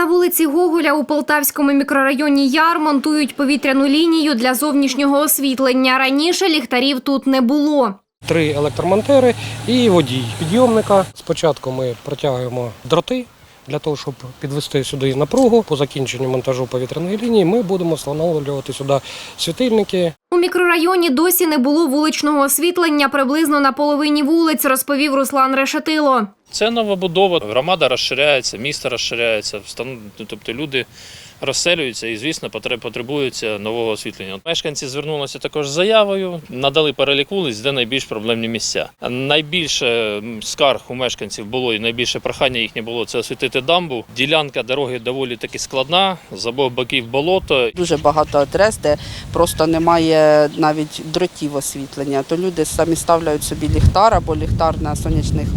На вулиці Гоголя у Полтавському мікрорайоні Яр монтують повітряну лінію для зовнішнього освітлення. Раніше ліхтарів тут не було. Три електромонтери і водій підйомника. Спочатку ми протягуємо дроти для того, щоб підвести сюди напругу. По закінченню монтажу повітряної лінії ми будемо встановлювати сюди світильники. У мікрорайоні досі не було вуличного освітлення приблизно на половині вулиць, розповів Руслан Решетило. Це новобудова, громада розширяється, місто розширяється, тобто люди розселюються і, звісно, потре- потребується нового освітлення. Мешканці звернулися також з заявою, надали перелік вулиць, де найбільш проблемні місця. Найбільше скарг у мешканців було і найбільше прохання їхнє було це освітити дамбу. Ділянка дороги доволі таки складна, з обох боків болото. Дуже багато адрес, де просто немає навіть дротів освітлення. То люди самі ставляють собі ліхтар або ліхтар на сонячних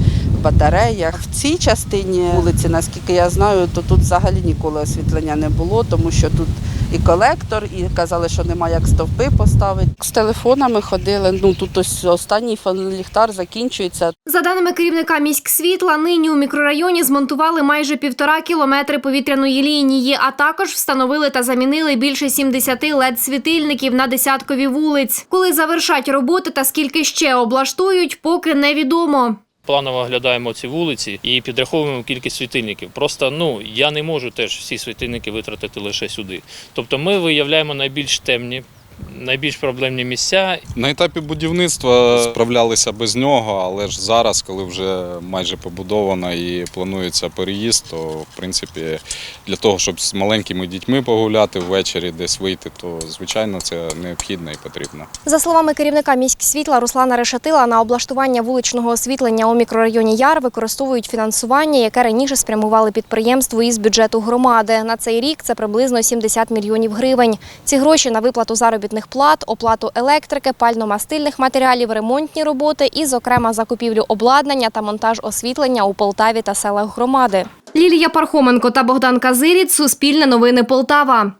батареях. В цій частині вулиці, наскільки я знаю, то тут взагалі ніколи освітлення не було, тому що тут і колектор, і казали, що немає як стовпи поставити. З телефонами ходили. Ну тут ось останній ліхтар закінчується. За даними керівника міськсвітла, нині у мікрорайоні змонтували майже півтора кілометри повітряної лінії, а також встановили та замінили більше 70 LED-світильників на десяткові вулиць. Коли завершать роботи та скільки ще облаштують, поки невідомо. Планово оглядаємо ці вулиці і підраховуємо кількість світильників. Просто ну я не можу теж всі світильники витратити лише сюди. Тобто ми виявляємо найбільш темні, найбільш проблемні місця На етапі будівництва справлялися без нього, але ж зараз, коли вже майже побудовано і планується переїзд, то в принципі для того, щоб з маленькими дітьми погуляти ввечері, десь вийти, то звичайно це необхідно і потрібно. За словами керівника міськсвітла Руслана Решетила, на облаштування вуличного освітлення у мікрорайоні Яр використовують фінансування, яке раніше спрямували підприємству із бюджету громади. На цей рік це приблизно 70 мільйонів гривень. Ці гроші на виплату заробітних плат, оплату електрики, пально-мастильних матеріалів, ремонтні роботи і, зокрема, закупівлю обладнання та монтаж освітлення у Полтаві та селах громади. Лілія Пархоменко та Богдан Казиріць. Суспільне новини Полтава.